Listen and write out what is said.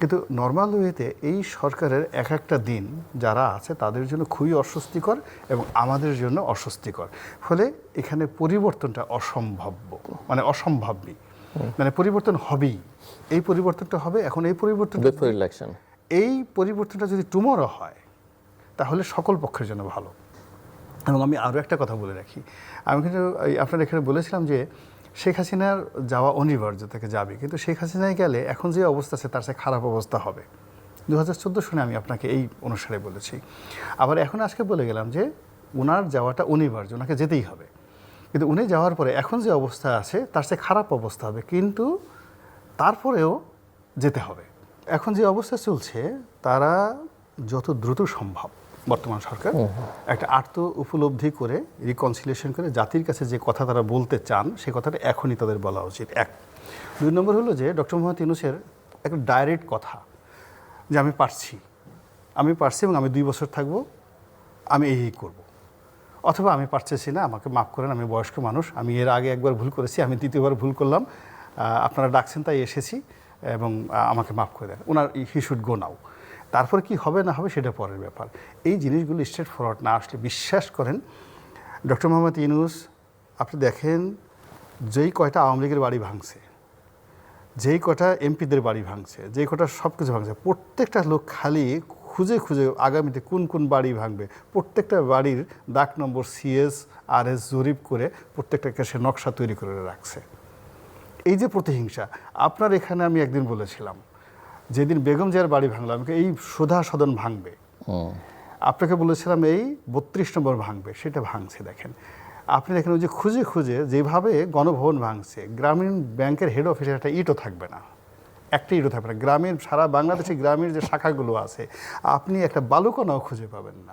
কিন্তু নর্মাল ওয়েতে এই সরকারের এক একটা দিন যারা আছে তাদের জন্য খুবই অস্বস্তিকর এবং আমাদের জন্য অস্বস্তিকর। ফলে এখানে পরিবর্তনটা অসম্ভাব্য মানে অসম্ভাবী মানে পরিবর্তন হবেই। এই পরিবর্তনটা হবে এখন এই পরিবর্তন ইলেকশন এই পরিবর্তনটা যদি টুমরো হয় তাহলে সকল পক্ষের জন্য ভালো। এবং আমি আরও একটা কথা বলে রাখি। আমি কিন্তু আপনার এখানে বলেছিলাম যে শেখ হাসিনার যাওয়া অনিবার্য থেকে যাবে। কিন্তু শেখ হাসিনায় গেলে এখন যে অবস্থা আছে, তার চেয়ে খারাপ অবস্থা হবে। দু হাজার চোদ্দ শুনে আমি আপনাকে এই অনুসারে বলেছি। আবার এখন আজকে বলে গেলাম যে ওনার যাওয়াটা অনিবার্য ওনাকে যেতেই হবে। কিন্তু উনি যাওয়ার পরে এখন যে অবস্থা আছে, তার চেয়ে খারাপ অবস্থা হবে। কিন্তু তারপরেও যেতে হবে। এখন যে অবস্থা চলছে, তারা যত দ্রুত সম্ভব বর্তমান সরকার একটা আর্ত উপলব্ধি করে রিকনসিলিয়েশন করে জাতির কাছে যে কথা তারা বলতে চান সে কথাটা এখনই তাদের বলা উচিত। এক। দুই নম্বর হলো যে ডক্টর মোহাম্মদ ইউনুসের একটা ডাইরেক্ট কথা যে আমি পারছি। আমি পারছি এবং আমি দুই বছর থাকব আমি এই এই করব। অথবা আমি পারতেছি না আমাকে মাফ করেন আমি বয়স্ক মানুষ আমি এর আগে একবার ভুল করেছি আমি দ্বিতীয়বার ভুল করলাম আপনারা ডাকছেন তাই এসেছি এবং আমাকে মাফ করে দেন। ওনার হি শুড গো নাও তারপর কি হবে না হবে সেটা পরের ব্যাপার। এই জিনিসগুলো স্ট্রেট ফরওয়ার্ড না আসলে বিশ্বাস করেন ডক্টর মোহাম্মদ ইউনুস, আপনি দেখেন যেই কয়টা আওয়ামী লীগের বাড়ি ভাঙছে, যেই কটা এমপিদের বাড়ি ভাঙছে, যেই কটা সব কিছু ভাঙছে, প্রত্যেকটা লোক খালি খুঁজে খুঁজে আগামীতে কোন কোন বাড়ি ভাঙবে। প্রত্যেকটা বাড়ির দাগ নম্বর সিএস আর এস জরিপ করে প্রত্যেকটাকে সে নকশা তৈরি করে রাখছে। এই যে প্রতিহিংসা, আপনার এখানে আমি একদিন বলেছিলাম যেদিন বেগম জিয়ার বাড়ি ভাঙলাম আমাকে এই সুধা সদন ভাঙবে। আপনাকে বলেছিলাম এই বত্রিশ নম্বর ভাঙবে সেটা ভাঙছে দেখেন। আপনি দেখেন ওই যে খুঁজে খুঁজে যেভাবে গণভবন ভাঙছে গ্রামীণ ব্যাংকের হেড অফিসে একটা ইটও থাকবে না। একটা ইটও থাকবে না। গ্রামের সারা বাংলাদেশে গ্রামের যে শাখাগুলো আছে আপনি একটা বালুকণাও খুঁজে পাবেন না।